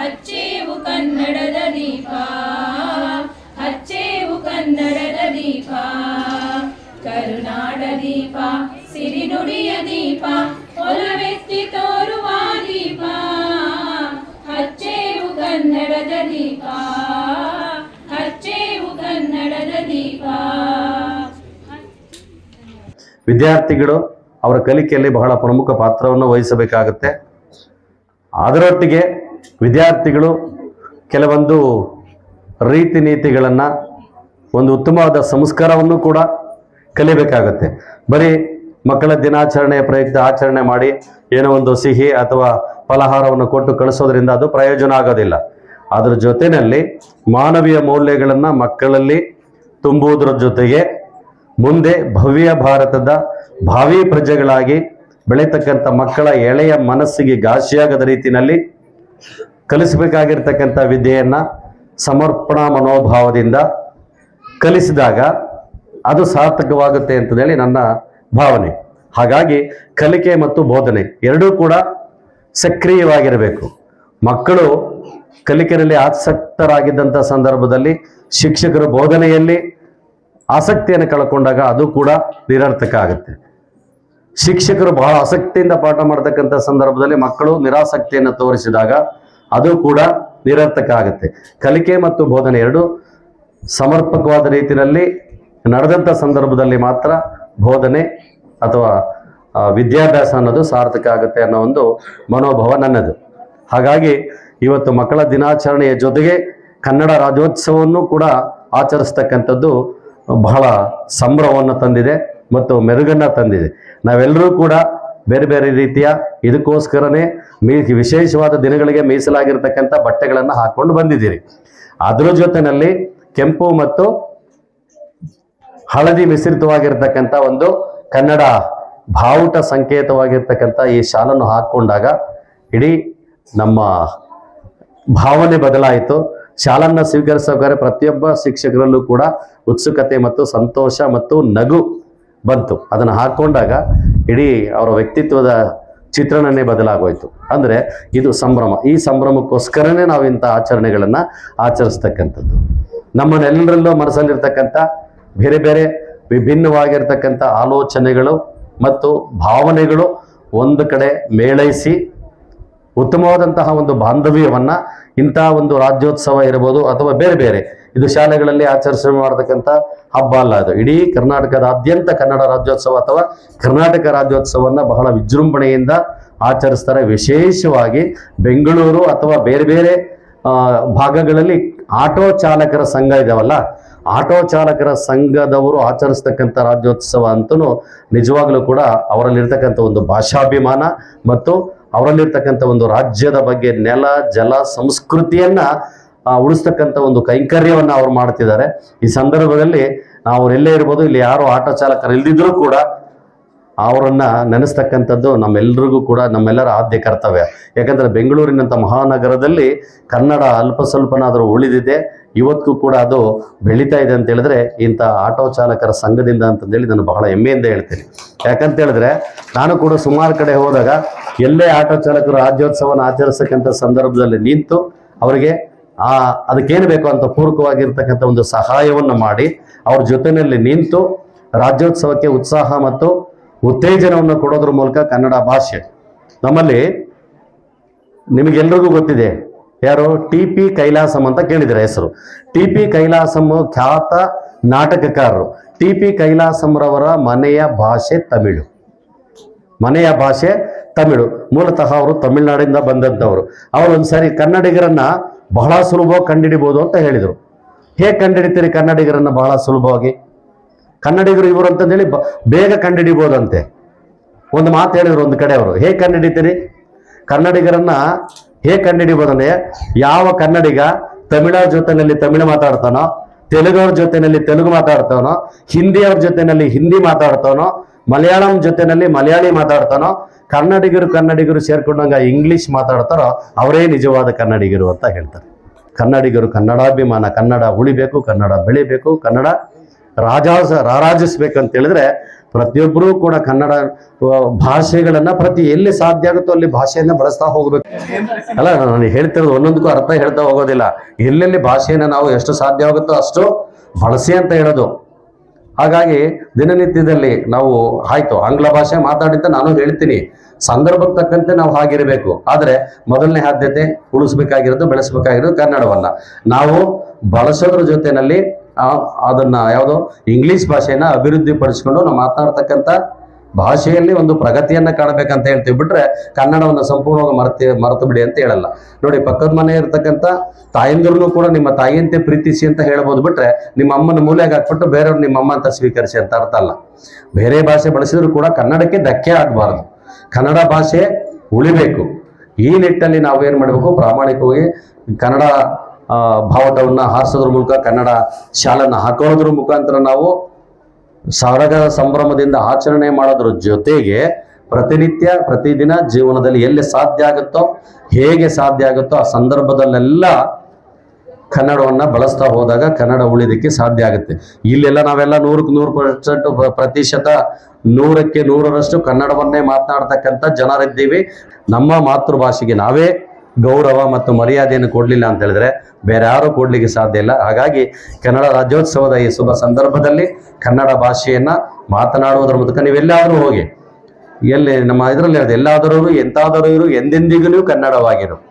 ಹಚ್ಚೇವು ಕನ್ನಡದ ದೀಪ. ಹಚ್ಚೇವು ಕನ್ನಡದ ದೀಪ. ಕರುನಾಡ ದೀಪ, ಸಿರಿನುಡಿಯ ದೀಪ, ಒಲವೆತ್ತಿ ತೋರುವ ದೀಪ. ಹಚ್ಚೇವು ಕನ್ನಡದ ದೀಪ. ಹಚ್ಚೇವು ಕನ್ನಡದ ದೀಪ. ವಿದ್ಯಾರ್ಥಿಗಳು, ಅವರ ಕಲಿಕೆಯಲ್ಲಿ ಬಹಳ ಪ್ರಮುಖ ಪಾತ್ರವನ್ನು ವಹಿಸಬೇಕಾಗುತ್ತೆ. ಅದರೊಟ್ಟಿಗೆ ವಿದ್ಯಾರ್ಥಿಗಳು ಕೆಲವೊಂದು ರೀತಿ ನೀತಿಗಳನ್ನು, ಒಂದು ಉತ್ತಮವಾದ ಸಂಸ್ಕಾರವನ್ನು ಕೂಡ ಕಲಿಬೇಕಾಗುತ್ತೆ. ಬರೀ ಮಕ್ಕಳ ದಿನಾಚರಣೆಯ ಪ್ರಯುಕ್ತ ಆಚರಣೆ ಮಾಡಿ ಏನೋ ಒಂದು ಸಿಹಿ ಅಥವಾ ಫಲಹಾರವನ್ನು ಕೊಟ್ಟು ಕಳಿಸೋದ್ರಿಂದ ಅದು ಪ್ರಯೋಜನ ಆಗೋದಿಲ್ಲ. ಅದರ ಜೊತೆಯಲ್ಲಿ ಮಾನವೀಯ ಮೌಲ್ಯಗಳನ್ನು ಮಕ್ಕಳಲ್ಲಿ ತುಂಬುವುದರ ಜೊತೆಗೆ ಮುಂದೆ ಭವ್ಯ ಭಾರತದ ಭಾವಿ ಪ್ರಜೆಗಳಾಗಿ ಬೆಳೀತಕ್ಕಂಥ ಮಕ್ಕಳ ಎಳೆಯ ಮನಸ್ಸಿಗೆ ಘಾಸಿಯಾಗದ ರೀತಿಯಲ್ಲಿ ಕಲಿಸಬೇಕಾಗಿರ್ತಕ್ಕಂಥ ವಿದ್ಯೆಯನ್ನು ಸಮರ್ಪಣಾ ಮನೋಭಾವದಿಂದ ಕಲಿಸಿದಾಗ ಅದು ಸಾರ್ಥಕವಾಗುತ್ತೆ ಅಂತೇಳಿ ನನ್ನ ಭಾವನೆ. ಹಾಗಾಗಿ ಕಲಿಕೆ ಮತ್ತು ಬೋಧನೆ ಎರಡೂ ಕೂಡ ಸಕ್ರಿಯವಾಗಿರಬೇಕು. ಮಕ್ಕಳು ಕಲಿಕೆಯಲ್ಲಿ ಆಸಕ್ತರಾಗಿದ್ದಂಥ ಸಂದರ್ಭದಲ್ಲಿ ಶಿಕ್ಷಕರು ಬೋಧನೆಯಲ್ಲಿ ಆಸಕ್ತಿಯನ್ನು ಕಳ್ಕೊಂಡಾಗ ಅದು ಕೂಡ ನಿರರ್ಥಕ ಆಗುತ್ತೆ. ಶಿಕ್ಷಕರು ಬಹಳ ಆಸಕ್ತಿಯಿಂದ ಪಾಠ ಮಾಡತಕ್ಕಂಥ ಸಂದರ್ಭದಲ್ಲಿ ಮಕ್ಕಳು ನಿರಾಸಕ್ತಿಯನ್ನು ತೋರಿಸಿದಾಗ ಅದು ಕೂಡ ನಿರರ್ಥಕ ಆಗುತ್ತೆ. ಕಲಿಕೆ ಮತ್ತು ಬೋಧನೆ ಎರಡು ಸಮರ್ಪಕವಾದ ರೀತಿಯಲ್ಲಿ ನಡೆದಂಥ ಸಂದರ್ಭದಲ್ಲಿ ಮಾತ್ರ ಬೋಧನೆ ಅಥವಾ ವಿದ್ಯಾಭ್ಯಾಸ ಅನ್ನೋದು ಸಾರ್ಥಕ ಆಗುತ್ತೆ ಅನ್ನೋ ಒಂದು ಮನೋಭಾವ ನನ್ನದು. ಹಾಗಾಗಿ ಇವತ್ತು ಮಕ್ಕಳ ದಿನಾಚರಣೆಯ ಜೊತೆಗೆ ಕನ್ನಡ ರಾಜ್ಯೋತ್ಸವವನ್ನು ಕೂಡ ಆಚರಿಸ್ತಕ್ಕಂಥದ್ದು ಬಹಳ ಸಂಭ್ರಮವನ್ನು ತಂದಿದೆ. ಮತ್ತು ಮೆರುಗನ್ನು ತಂದಿದೆ. ನಾವೆಲ್ಲರೂ ಕೂಡ ಬೇರೆ ಬೇರೆ ರೀತಿಯ ಇದಕ್ಕೋಸ್ಕರನೇ ಮೀ, ವಿಶೇಷವಾದ ದಿನಗಳಿಗೆ ಮೀಸಲಾಗಿರ್ತಕ್ಕಂಥ ಬಟ್ಟೆಗಳನ್ನು ಹಾಕೊಂಡು ಬಂದಿದ್ದೀರಿ. ಅದರ ಜೊತೆಯಲ್ಲಿ ಕೆಂಪು ಮತ್ತು ಹಳದಿ ಮಿಶ್ರಿತವಾಗಿರ್ತಕ್ಕಂಥ ಒಂದು ಕನ್ನಡ ಭಾವುಟ ಸಂಕೇತವಾಗಿರ್ತಕ್ಕಂಥ ಈ ಶಾಲನ್ನು ಹಾಕೊಂಡಾಗ ಇಡೀ ನಮ್ಮ ಭಾವನೆ ಬದಲಾಯಿತು. ಶಾಲನ್ನ ಸ್ವೀಕರಿಸಬೇಕಾದ್ರೆ ಪ್ರತಿಯೊಬ್ಬ ಶಿಕ್ಷಕರಲ್ಲೂ ಕೂಡ ಉತ್ಸುಕತೆ ಮತ್ತು ಸಂತೋಷ ಮತ್ತು ನಗು ಬಂತು. ಅದನ್ನು ಹಾಕ್ಕೊಂಡಾಗ ಇಡೀ ಅವರ ವ್ಯಕ್ತಿತ್ವದ ಚಿತ್ರಣನೇ ಬದಲಾಗೋಯ್ತು. ಅಂದರೆ ಇದು ಸಂಭ್ರಮ. ಈ ಸಂಭ್ರಮಕ್ಕೋಸ್ಕರನೇ ನಾವು ಇಂಥ ಆಚರಣೆಗಳನ್ನು ಆಚರಿಸ್ತಕ್ಕಂಥದ್ದು. ನಮ್ಮನ್ನೆಲ್ಲರಲ್ಲೂ ಮನಸ್ಸಲ್ಲಿರ್ತಕ್ಕಂಥ ಬೇರೆ ಬೇರೆ ವಿಭಿನ್ನವಾಗಿರ್ತಕ್ಕಂಥ ಆಲೋಚನೆಗಳು ಮತ್ತು ಭಾವನೆಗಳು ಒಂದು ಕಡೆ ಮೇಳೈಸಿ ಉತ್ತಮವಾದಂತಹ ಒಂದು ಬಾಂಧವ್ಯವನ್ನು ಇಂಥ ಒಂದು ರಾಜ್ಯೋತ್ಸವ ಇರಬಹುದು ಅಥವಾ ಬೇರೆ ಬೇರೆ ಇದು ಶಾಲೆಗಳಲ್ಲಿ ಆಚರಿಸಲು ಮಾಡತಕ್ಕಂಥ ಹಬ್ಬ ಅಲ್ಲ ಅದು. ಇಡೀ ಕರ್ನಾಟಕದಾದ್ಯಂತ ಕನ್ನಡ ರಾಜ್ಯೋತ್ಸವ ಅಥವಾ ಕರ್ನಾಟಕ ರಾಜ್ಯೋತ್ಸವವನ್ನು ಬಹಳ ವಿಜೃಂಭಣೆಯಿಂದ ಆಚರಿಸ್ತಾರೆ. ವಿಶೇಷವಾಗಿ ಬೆಂಗಳೂರು ಅಥವಾ ಬೇರೆ ಬೇರೆ ಭಾಗಗಳಲ್ಲಿ ಆಟೋ ಚಾಲಕರ ಸಂಘ ಇದಾವಲ್ಲ, ಆಟೋ ಚಾಲಕರ ಸಂಘದವರು ಆಚರಿಸ್ತಕ್ಕಂಥ ರಾಜ್ಯೋತ್ಸವ ಅಂತೂ ನಿಜವಾಗ್ಲೂ ಕೂಡ ಅವರಲ್ಲಿರ್ತಕ್ಕಂಥ ಒಂದು ಭಾಷಾಭಿಮಾನ ಮತ್ತು ಅವರಲ್ಲಿರ್ತಕ್ಕಂಥ ಒಂದು ರಾಜ್ಯದ ಬಗ್ಗೆ ನೆಲ, ಜಲ, ಸಂಸ್ಕೃತಿಯನ್ನ ಉಳಿಸ್ತಕ್ಕಂಥ ಒಂದು ಕೈಂಕರ್ಯವನ್ನು ಅವ್ರು ಮಾಡ್ತಿದ್ದಾರೆ. ಈ ಸಂದರ್ಭದಲ್ಲಿ ನಾವು ಎಲ್ಲೇ ಇರ್ಬೋದು, ಇಲ್ಲಿ ಯಾರು ಆಟೋ ಚಾಲಕರು ಇಲ್ದಿದ್ರೂ ಕೂಡ ಅವರನ್ನ ನೆನೆಸ್ತಕ್ಕಂಥದ್ದು ನಮ್ಮೆಲ್ಲರಿಗೂ ಕೂಡ ನಮ್ಮೆಲ್ಲರ ಆದ್ಯ ಕರ್ತವ್ಯ. ಯಾಕಂದ್ರೆ ಬೆಂಗಳೂರಿನಂಥ ಮಹಾನಗರದಲ್ಲಿ ಕನ್ನಡ ಅಲ್ಪ ಸ್ವಲ್ಪನಾದರೂ ಉಳಿದಿದೆ. ಇವತ್ತಿಗೂ ಕೂಡ ಅದು ಬೆಳೀತಾ ಇದೆ ಅಂತ ಹೇಳಿದ್ರೆ ಇಂಥ ಆಟೋ ಚಾಲಕರ ಸಂಘದಿಂದ ಅಂತಂದೇಳಿ ನಾನು ಬಹಳ ಹೆಮ್ಮೆಯಿಂದ ಹೇಳ್ತೀನಿ. ಯಾಕಂತ ಹೇಳಿದ್ರೆ ನಾನು ಕೂಡ ಸುಮಾರು ಕಡೆ ಹೋದಾಗ ಎಲ್ಲೇ ಆಟೋ ಚಾಲಕರು ರಾಜ್ಯೋತ್ಸವನ ಆಚರಿಸ್ತಕ್ಕಂಥ ಸಂದರ್ಭದಲ್ಲಿ ನಿಂತು ಅವರಿಗೆ ಆ, ಅದಕ್ಕೇನು ಬೇಕು ಅಂತ ಪೂರಕವಾಗಿರ್ತಕ್ಕಂಥ ಒಂದು ಸಹಾಯವನ್ನು ಮಾಡಿ ಅವ್ರ ಜೊತೆಯಲ್ಲಿ ನಿಂತು ರಾಜ್ಯೋತ್ಸವಕ್ಕೆ ಉತ್ಸಾಹ ಮತ್ತು ಉತ್ತೇಜನವನ್ನು ಕೊಡೋದ್ರ ಮೂಲಕ ಕನ್ನಡ ಭಾಷೆ. ನಮ್ಮಲ್ಲಿ ನಿಮಗೆಲ್ರಿಗೂ ಗೊತ್ತಿದೆ, ಯಾರು? ಟಿ ಪಿ ಕೈಲಾಸಂ ಅಂತ ಕೇಳಿದ್ರೆ ಹೆಸರು. ಟಿ ಪಿ ಕೈಲಾಸಂ ಖ್ಯಾತ ನಾಟಕಕಾರರು. ಟಿ ಪಿ ಕೈಲಾಸಂರವರ ಮನೆಯ ಭಾಷೆ ತಮಿಳು. ಮನೆಯ ಭಾಷೆ ತಮಿಳು. ಮೂಲತಃ ಅವರು ತಮಿಳುನಾಡಿಂದ ಬಂದಂಥವರು. ಅವರು ಒಂದ್ಸರಿ ಕನ್ನಡಿಗರನ್ನ ಬಹಳ ಸುಲಭವಾಗಿ ಕಂಡಿಡಿಬೋದು ಅಂತ ಹೇಳಿದರು. ಹೇಗೆ ಕಂಡುಹಿಡಿತೀರಿ ಕನ್ನಡಿಗರನ್ನು ಬಹಳ ಸುಲಭವಾಗಿ? ಕನ್ನಡಿಗರು ಇವರು ಅಂತಂದೇಳಿ ಬೇಗ ಕಂಡಿಡಿಬೋದಂತೆ ಒಂದು ಮಾತು ಹೇಳಿದರು ಒಂದು ಕಡೆ ಅವರು ಹೇಗೆ ಕಂಡುಹಿಡಿತೀರಿ? ಕನ್ನಡಿಗರನ್ನು ಹೇಗೆ ಕಂಡಿಡಿಬೋದಂದ್ರೆ ಯಾವ ಕನ್ನಡಿಗ ತಮಿಳ ಜೊತೆಯಲ್ಲಿ ತಮಿಳು ಮಾತಾಡ್ತಾನೋ, ತೆಲುಗವ್ರ ಜೊತೆಯಲ್ಲಿ ತೆಲುಗು ಮಾತಾಡ್ತಾನೋ, ಹಿಂದಿಯವ್ರ ಜೊತೆಯಲ್ಲಿ ಹಿಂದಿ ಮಾತಾಡ್ತಾನೋ ಮಲಯಾಳಂ ಜೊತೆನಲ್ಲಿ ಮಲಯಾಳಿ ಮಾತಾಡ್ತಾನೋ, ಕನ್ನಡಿಗರು ಕನ್ನಡಿಗರು ಸೇರ್ಕೊಂಡಂಗ ಇಂಗ್ಲಿಷ್ ಮಾತಾಡ್ತಾರೋ, ಅವರೇ ನಿಜವಾದ ಕನ್ನಡಿಗರು ಅಂತ ಹೇಳ್ತಾರೆ. ಕನ್ನಡಿಗರು ಕನ್ನಡಾಭಿಮಾನ, ಕನ್ನಡ ಉಳಿಬೇಕು, ಕನ್ನಡ ಬೆಳಿಬೇಕು, ಕನ್ನಡ ರಾಜಾಸ ರಾರಾಜಿಸ್ಬೇಕಂತ ಹೇಳಿದ್ರೆ ಪ್ರತಿಯೊಬ್ಬರೂ ಕೂಡ ಕನ್ನಡ ಭಾಷೆಗಳನ್ನ ಪ್ರತಿ ಎಲ್ಲಿ ಸಾಧ್ಯ ಆಗುತ್ತೋ ಅಲ್ಲಿ ಭಾಷೆಯನ್ನ ಬಳಸ್ತಾ ಹೋಗ್ಬೇಕು. ಅಲ್ಲ, ನಾನು ಹೇಳ್ತಿರೋದು ಒಂದೊಂದಕ್ಕೂ ಅರ್ಥ ಹೇಳ್ತಾ ಹೋಗೋದಿಲ್ಲ. ಎಲ್ಲೆಲ್ಲಿ ಭಾಷೆಯನ್ನ ನಾವು ಎಷ್ಟು ಸಾಧ್ಯ ಆಗುತ್ತೋ ಅಷ್ಟು ಬಳಸಿ ಅಂತ ಹೇಳೋದು. ಹಾಗಾಗಿ ದಿನನಿತ್ಯದಲ್ಲಿ ನಾವು, ಆಯ್ತು, ಆಂಗ್ಲ ಭಾಷೆ ಮಾತಾಡಿದ್ದ ನಾನು ಹೇಳ್ತೀನಿ. ಸಂದರ್ಭಕ್ಕೆ ತಕ್ಕಂತೆ ನಾವು ಹಾಗಿರಬೇಕು. ಆದರೆ ಮೊದಲನೇ ಆದ್ಯತೆ ಉಳಿಸ್ಬೇಕಾಗಿರೋದು, ಬೆಳೆಸಬೇಕಾಗಿರೋದು ಕನ್ನಡವನ್ನ ನಾವು ಬಳಸೋದ್ರ ಜೊತೆಯಲ್ಲಿ ಅದನ್ನ ಯಾವುದು, ಇಂಗ್ಲಿಷ್ ಭಾಷೆಯನ್ನ ಅಭಿವೃದ್ಧಿ ಪಡಿಸ್ಕೊಂಡು ನಾವು ಮಾತನಾಡ್ತಕ್ಕಂಥ ಭಾಷೆಯಲ್ಲಿ ಒಂದು ಪ್ರಗತಿಯನ್ನ ಕಾಣಬೇಕಂತ ಹೇಳ್ತೀವಿ. ಬಿಟ್ರೆ ಕನ್ನಡವನ್ನು ಸಂಪೂರ್ಣವಾಗಿ ಮರೆತಿ, ಮರೆತು ಬಿಡಿ ಅಂತ ಹೇಳಲ್ಲ. ನೋಡಿ, ಪಕ್ಕದ ಮನೆ ಇರ್ತಕ್ಕಂಥ ತಾಯಂದಿರನ್ನು ಕೂಡ ನಿಮ್ಮ ತಾಯಿಯಂತೆ ಪ್ರೀತಿಸಿ ಅಂತ ಹೇಳ್ಬೋದು. ಬಿಟ್ರೆ ನಿಮ್ಮ ಅಮ್ಮನ ಮೂಲೆಗೆ ಹಾಕ್ಬಿಟ್ಟು ಬೇರೆಯವ್ರು ನಿಮ್ಮ ಅಮ್ಮ ಅಂತ ಸ್ವೀಕರಿಸಿ ಅಂತ ಅರ್ಥ ಅಲ್ಲ. ಬೇರೆ ಭಾಷೆ ಬಳಸಿದ್ರು ಕೂಡ ಕನ್ನಡಕ್ಕೆ ಧಕ್ಕೆ ಆಗಬಾರ್ದು. ಕನ್ನಡ ಭಾಷೆ ಉಳಿಬೇಕು. ಈ ನಿಟ್ಟಲ್ಲಿ ನಾವು ಏನು ಮಾಡಬೇಕು? ಪ್ರಾಮಾಣಿಕವಾಗಿ ಕನ್ನಡ ಭಾವಟವನ್ನು ಹಾರಿಸೋದ್ರ ಮೂಲಕ ಕನ್ನಡ ಶಾಲನ್ನ ಹಾಕೊಳ್ಳೋದ್ರ ಮುಖಾಂತರ ನಾವು ಸಡಗರ ಸಂಭ್ರಮದಿಂದ ಆಚರಣೆ ಮಾಡೋದ್ರ ಜೊತೆಗೆ ಪ್ರತಿನಿತ್ಯ, ಪ್ರತಿದಿನ ಜೀವನದಲ್ಲಿ ಎಲ್ಲಿ ಸಾಧ್ಯ ಆಗುತ್ತೋ, ಹೇಗೆ ಸಾಧ್ಯ ಆಗುತ್ತೋ ಆ ಸಂದರ್ಭದಲ್ಲೆಲ್ಲ ಕನ್ನಡವನ್ನು ಬಳಸ್ತಾ ಹೋದಾಗ ಕನ್ನಡ ಉಳಿದಕ್ಕೆ ಸಾಧ್ಯ ಆಗುತ್ತೆ. ಇಲ್ಲೆಲ್ಲ ನಾವೆಲ್ಲ ನೂರಕ್ಕೆ ನೂರು ಪರ್ಸೆಂಟ್ ಪ್ರತಿಶತ, ನೂರಕ್ಕೆ ನೂರರಷ್ಟು ಕನ್ನಡವನ್ನೇ ಮಾತನಾಡ್ತಕ್ಕಂಥ ಜನರಿದ್ದೀವಿ. ನಮ್ಮ ಮಾತೃಭಾಷೆಗೆ ನಾವೇ ಗೌರವ ಮತ್ತು ಮರ್ಯಾದೆಯನ್ನು ಕೊಡಲಿಲ್ಲ ಅಂತ ಹೇಳಿದ್ರೆ ಬೇರೆ ಯಾರೂ ಕೊಡಲಿಕ್ಕೆ ಸಾಧ್ಯ ಇಲ್ಲ. ಹಾಗಾಗಿ ಕನ್ನಡ ರಾಜ್ಯೋತ್ಸವದ ಈ ಶುಭ ಸಂದರ್ಭದಲ್ಲಿ ಕನ್ನಡ ಭಾಷೆಯನ್ನ ಮಾತನಾಡುವುದರ ಮೂಲಕ ನೀವೆಲ್ಲಾದರೂ ಹೋಗಿ, ಎಲ್ಲಿ ನಮ್ಮ ಇದರಲ್ಲಿ ಎಲ್ಲಾದರೂ ಎಂತಾದರೂ ಇರು, ಎಂದೆಂದಿಗೂ ಕನ್ನಡವಾಗಿರು.